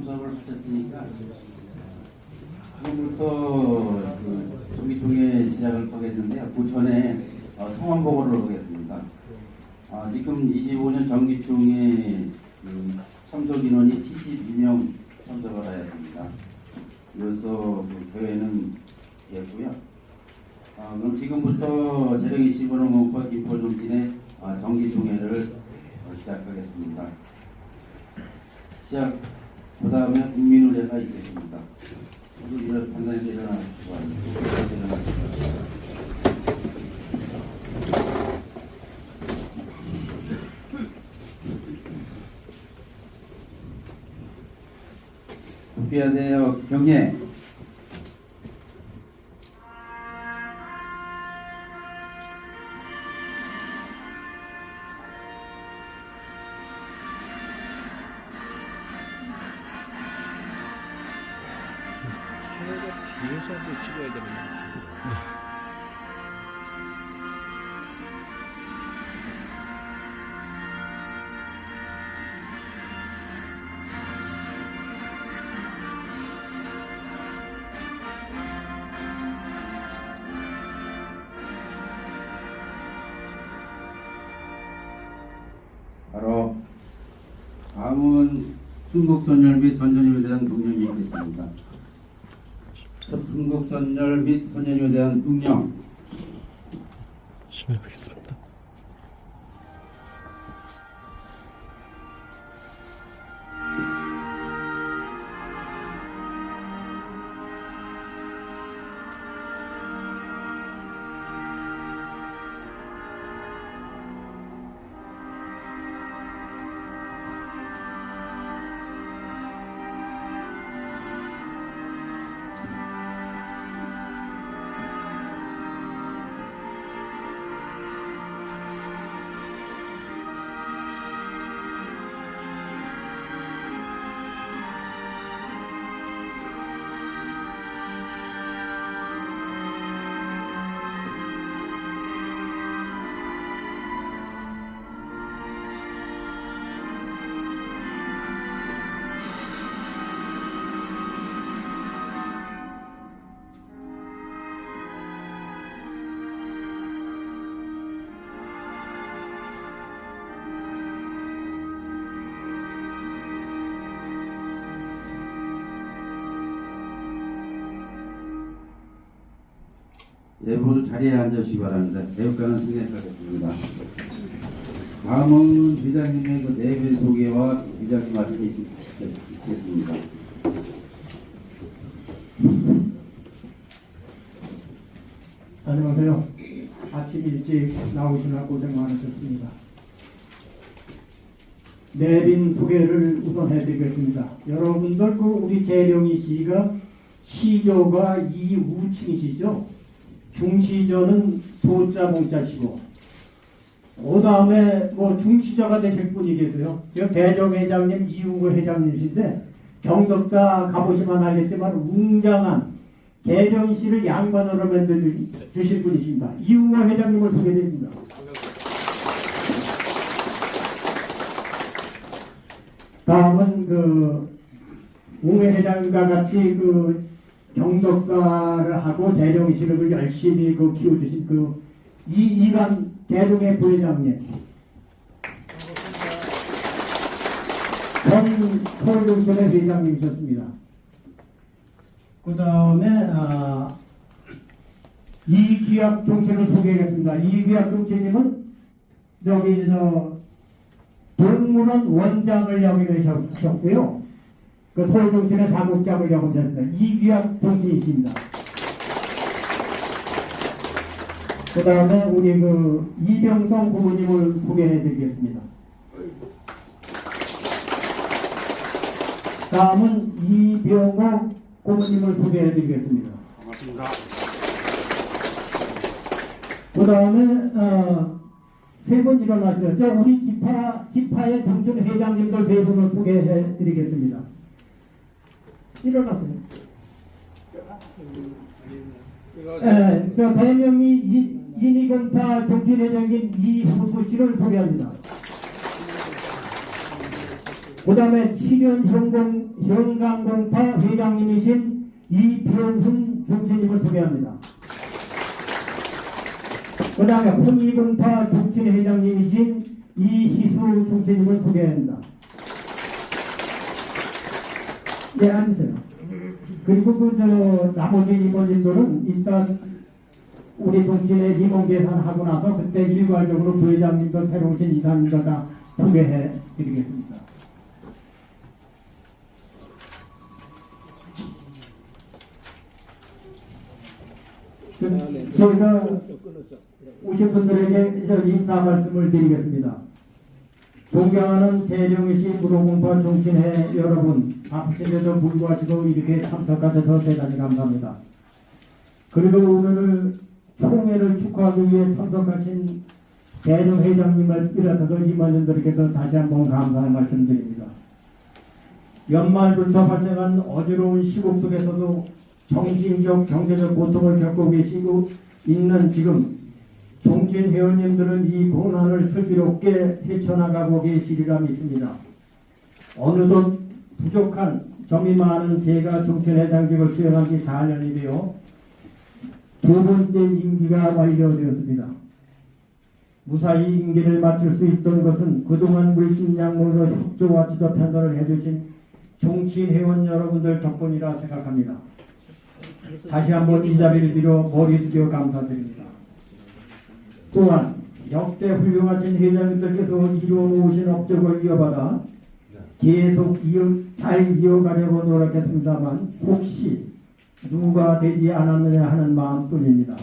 참석을 하셨으니까 지금부터 그 정기총회 시작을 하겠는데요. 그 전에 어, 성원 보고를 하겠습니다. 아, 지금 25년 정기총회 그 참석 인원이 72명 참석을 하였습니다. 그래서 그 대회는 됐고요. 아, 그럼 지금부터 재령이 시보는 목과 김포정진의 아, 정기총회를 어, 시작하겠습니다. 시작. 그 다음에 국민의례가 있겠습니다. 모두 일어 판단에 일어나시기 바랍니다. 일어나시기 국회하세요. 경례. 한번 찍어야 되는 것 같아요. 바로 다음은 흥국선열 및 선전임에 대한 동령이 있겠습니다. 흥국선열 및 선전임에 대한 동령 실례하겠습니다. 예, 모두 자리에 앉으시기 바랍니다. 대육관은 승인하겠습니다. 다음은 회장님의 그 내부 소개와 회장님 말씀이 있- 있겠습니다. 안녕하세요. 아침 일찍 나오시느라 고생 많으셨습니다. 내빈 소개를 우선 해드리겠습니다. 여러분들 그 우리 재령이 씨가 시조가 이우칭이시죠? 중시조는 소자 몽자시고 그 다음에 뭐 중시조가 되실 분이 계세요. 저 대정 회장님 이웅구 회장님이신데 경덕사 가보시면 알겠지만 웅장한 재령 씨를 양반으로 만들어 주실 분이십니다. 이웅호 회장님을 소개드립니다. 다음은 그 웅회 회장과 같이 그 경덕사를 하고 대령 실업을 열심히 그 키워주신 그 이이관 대동의 부회장님, 전 서울동천의 회장님이셨습니다. 그 다음에 아, 이기학 정치를 소개하겠습니다. 이기학 정치님은 저기 저 동물원 원장을 역임하셨고요. 그 서울정치의 사국장을 역임하셨습니다. 이기학 정치이십니다. 그 다음에 우리 그 이병성 고모님을 소개해 드리겠습니다. 다음은 이병옥 고모님을 소개해 드리겠습니다. 반갑습니다. 그 다음에 어, 세분 일어나죠. 저 우리 지파 지파의 정춘 회장님들 세 분을 소개해 드리겠습니다. 일어나세요. 예, 저 대명이 정춘 회장님 이호수 씨를 소개합니다. 그 다음에 7년 현공, 현강공파 회장님이신 이병훈 정치님을 소개합니다. 그 다음에 혼이공파 정치회 회장님이신 이희수 정치님을 소개합니다. 네, 앉으세요. 그리고 그, 저, 나머지 임원님들은 일단 우리 정치인의 임원 계산하고 나서 그때 일괄적으로 부회장님도 새로 오신 이사님들 다 소개해 드리겠습니다. 그, 저희가 오신 분들에게 인사 말씀을 드리겠습니다. 존경하는 재령이신 무로공파 정치회 여러분, 아프신데도 불구하시고 이렇게 참석하셔서 대단히 감사합니다. 그리고 오늘 총회를 축하하기 위해 참석하신 대령 회장님을 비롯해서 임원님들께서 다시 한번 감사의 말씀드립니다. 연말부터 발생한 어지러운 시국 속에서도 정신적, 경제적 고통을 겪고 계시고 있는 지금 종친 회원님들은 이 고난을 슬기롭게 헤쳐나가고 계시리라 믿습니다. 어느덧 부족한 점이 많은 제가 종친회장직을 수행한 지 4년이 되어 두 번째 임기가 완료되었습니다. 무사히 임기를 마칠 수 있던 것은 그동안 물심양모로 협조와 지도 편단을 해주신 종친회원 여러분들 덕분이라 생각합니다. 다시 한번 이 자리를 빌어 머리 숙여 감사드립니다. 또한 역대 훌륭하신 회장님들께서 이루어 오신 업적을 이어받아 계속 이어, 잘 이어가려고 노력했습니다만 혹시 누가 되지 않았느냐 하는 마음뿐입니다.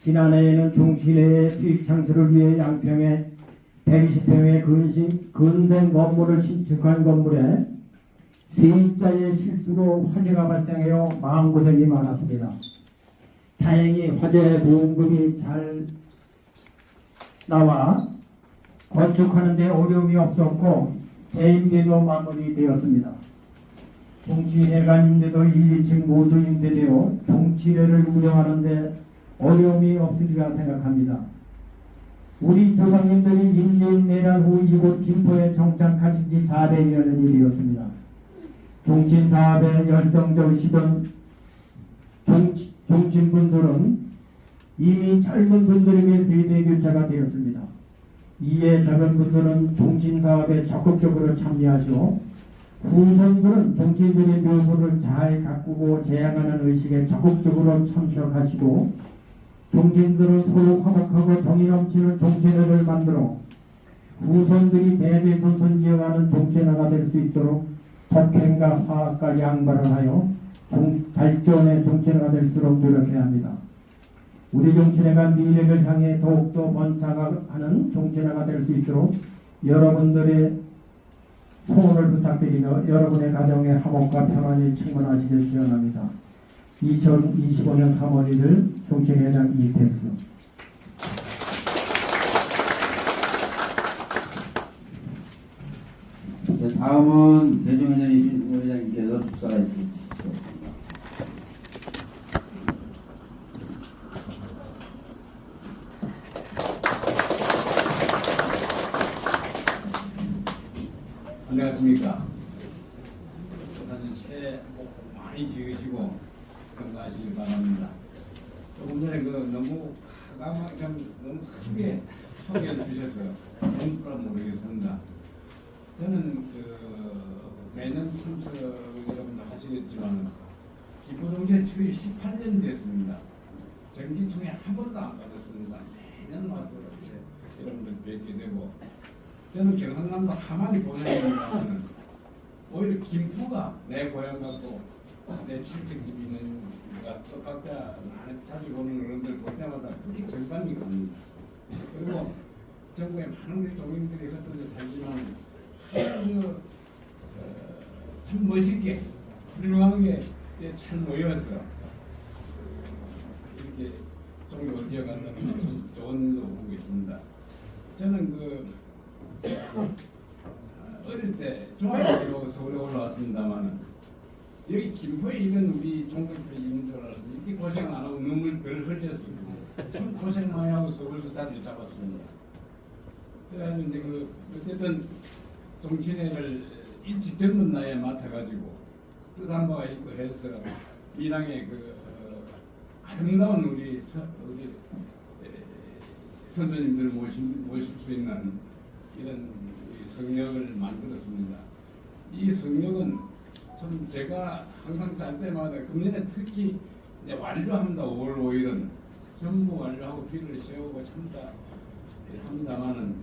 지난해에는 종신회의 수익 창출을 위해 양평에 120평의 근신, 근된 건물을 신축한 건물에 세입자의 실수로 화재가 발생하여 마음고생이 많았습니다. 다행히 화재 보험금이 잘 나와 건축하는데 어려움이 없었고 재임대도 마무리되었습니다. 동치회관인데도 1, 2층 모두 임대되어 동치회를 운영하는데 어려움이 없으리라 생각합니다. 우리 조상님들이 인민 내란 후 이곳 김포에 정착하신 지 400여년이 되었습니다. 종친 사업에 열정적이시던 종, 종친분들은 이미 젊은 분들에게 세대 교체가 되었습니다. 이에 작은 분들은 종친 사업에 적극적으로 참여하시고 후손들은 종친들의 묘물을 잘 가꾸고 제양하는 의식에 적극적으로 참석하시고 종친들은 서로 화목하고 정이 넘치는 종친회를 만들어 후손들이 대대손손 이어가는 종친회가 될 수 있도록 독행과 화학과 양발을 하여 종- 발전의 종친회가 될수록 노력해야 합니다. 우리 종친회가 미래를 향해 더욱더 번창하는 종친회가 될 수 있도록 여러분들의 소원을 부탁드리며 여러분의 가정의 화목과 평안이 충만하시길 기원합니다. 2025년 3월 1일 종친회장 이택수 네, 다음은 대중회장이신 회장님께서 축사해 주시겠습니다. 안녕하십니까. 우선 새해 복 많이 지으시고 건강하시길 바랍니다. 조금 전에 그 너무 가감 좀 너무 크게 소개해 주셔서요. 뭔가 모르겠습니다. 저는 그 매년 참석 여러분들 하시겠지만 기부동체 출입 18년 됐습니다. 정기총회 한 번도 안 받았습니다. 매년 와서 이렇게 여러분들 뵙게 되고 저는 경상남도 하만이 고향입니다는 오히려 김포가 내 고향 같고 내 친척 집이 있는 가 똑같다 나는 자주 보는 어른들 볼 때마다 그게 정반이 갑니다. 그리고 전국에 많은 도민들이 흩어져 살지만 아주 어, 참 멋있게 훌륭하게 잘 모여서 이렇게 종교를 참 좋은 일로 보고 있습니다. 저는 그 어릴 때 중학교 서울에 올라왔습니다만은 여기 김포에 있는 우리 줄 알았는데 이렇게 고생 안 하고 눈물 별 흘렸어요. 참 고생 많이 하고 서울서 자리를 잡았습니다. 그래가지고 이제 그 어쨌든 정치인을 일찍 젊은 나이에 맡아가지고 뜻한 바가 있고 해서 민항의 그 어, 아름다운 우리 서, 우리 에, 선조님들 모실, 모실 수 있는 이런 이 성역을 만들었습니다. 이 성역은 참 제가 항상 짤 때마다 금년에 특히 이제 완료합니다. 5월 5일은 전부 완료하고 길을 세우고 참다 합니다만은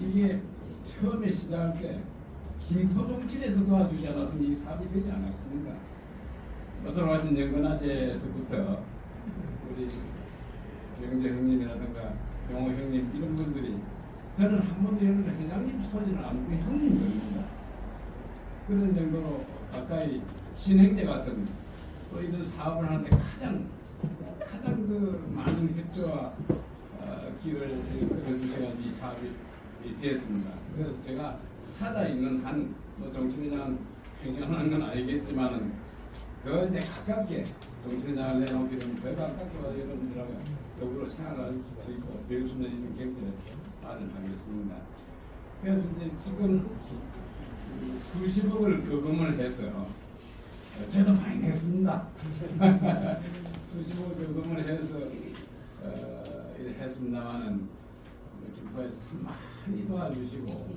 이게 처음에 시작할 때 김포정치에서 도와주지 않았으면 이 사업이 되지 않았습니다. 뭐 돌아가신 영건아재에서부터 우리 병재 형님이라든가 병호 형님 이런 분들이 저는 한 번도 여러 회장님 소리를 안 듣고 형님들입니다. 그런 정도로 가까이 신행제 같은 또 이런 사업을 하는데 가장 가장 그 많은 협조와 어, 길을 끌어주셔야 이 사업이 되었습니다. 그래서 제가 살아 있는 한 뭐 정치회장 행정하는 건 알겠지만은 그 이제 가깝게 정치회장을 내놓게 되면 더 가깝게 여러분들하고 더불어 생활할 수 있고 배울 수 있는 경제를 마련하겠습니다. 그래서 이제 지금 수십억을 거금을 해서 어, 저도 많이 냈습니다. 수십억 거금을 해서 어, 이렇게 했습니다마는 김포에서 참 많이 도와주시고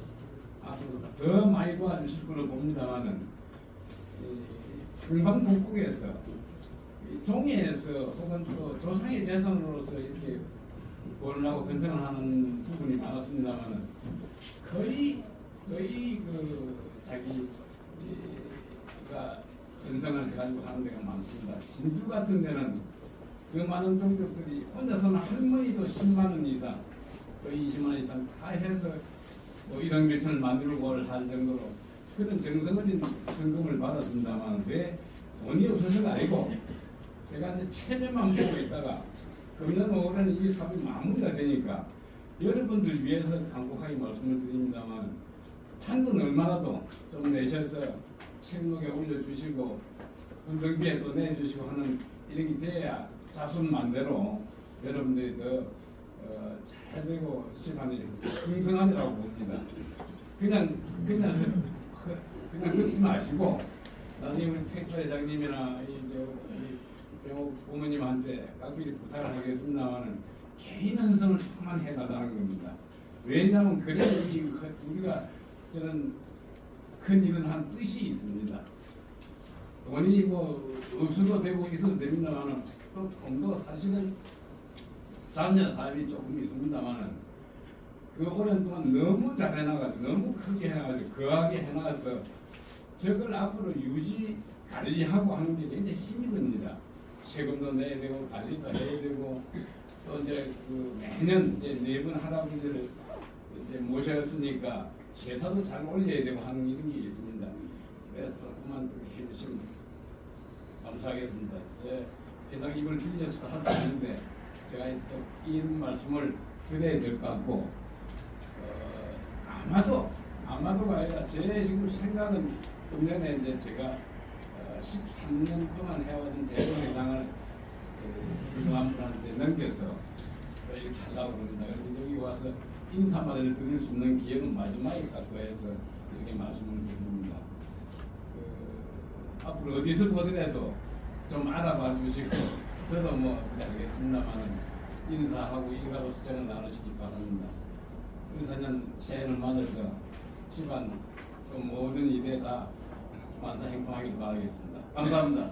앞으로 더 많이 도와주실 걸로 봅니다마는 평방북국에서 종에서 혹은 또 조상의 재산으로서 이렇게 구원하고 건성을 하는 부분이 많았습니다마는 거의 거의 그 자기가 건성을 해가지고 하는 데가 많습니다. 진주 같은 데는 그 많은 종족들이 혼자서는 할머니도 10만 원 이상, 거의 20만 원 이상 다 해서 뭐 이런 것을 만들고 할 정도로 그런 정성어린 성금을 받았습니다만 왜 돈이 없어서가 아니고 제가 이제 체면만 보고 있다가 금년 5월에는 이 사업이 마무리가 되니까 여러분들 위해서 간곡하게 말씀을 드립니다만 한돈 얼마라도 좀 내셔서 책록에 올려주시고 등비에 또 내주시고 하는 이런 게 돼야 자손만대로 여러분들이 더 어, 잘 되고 시간이 풍성하리라고 봅니다. 그냥 그냥 그- 그냥 듣지 마시고 나중에 우리 택조 회장님이나 이제 병호 부모님한테 각별히 부탁을 하겠습니다만은 개인 hun성을 조금만 해달라는 겁니다. 왜냐하면 그래야 이 우리가 저는 큰 일은 한 뜻이 있습니다. 돈이 뭐 없어도 되고 있어도 됩니다만은 또 돈도 사실은 자녀 사업이 조금 있습니다만은 그 오랜 동안 너무 잘 해나가지고 너무 크게 해나가지고 거하게 해나가서 저걸 앞으로 유지 관리하고 하는 게 굉장히 힘이 듭니다. 세금도 내야 되고 관리도 해야 되고 또 이제 그 매년 이제 네 분 할아버지를 이제 모셨으니까 제사도 잘 올려야 되고 하는 이런 게 있습니다. 그래서 그만 해주시면 감사하겠습니다. 제 회장 입을 빌려서 할수 있는데 제가 또 이런 말씀을 드려야 될 것 같고 어, 아마도 아마도가 아니라 제 지금 생각은 금년에 이제 제가 어, 13년 동안 해왔던 대통령장을 그한 분한테 넘겨서 또 이렇게 하려고 그럽니다. 그래서 여기 와서 인사말을 드릴 수 있는 기회는 마지막에 갖고 해서 이렇게 말씀을 드립니다. 그, 앞으로 어디서 보더라도 좀 알아봐 주시고 저도 뭐 그래 하겠습니다만은 인사하고 일가로 수정을 나누시기 바랍니다. 의사년 새해를 맞아서 집안 또 모든 일에 다 만사 행복하길 바라겠습니다. 감사합니다.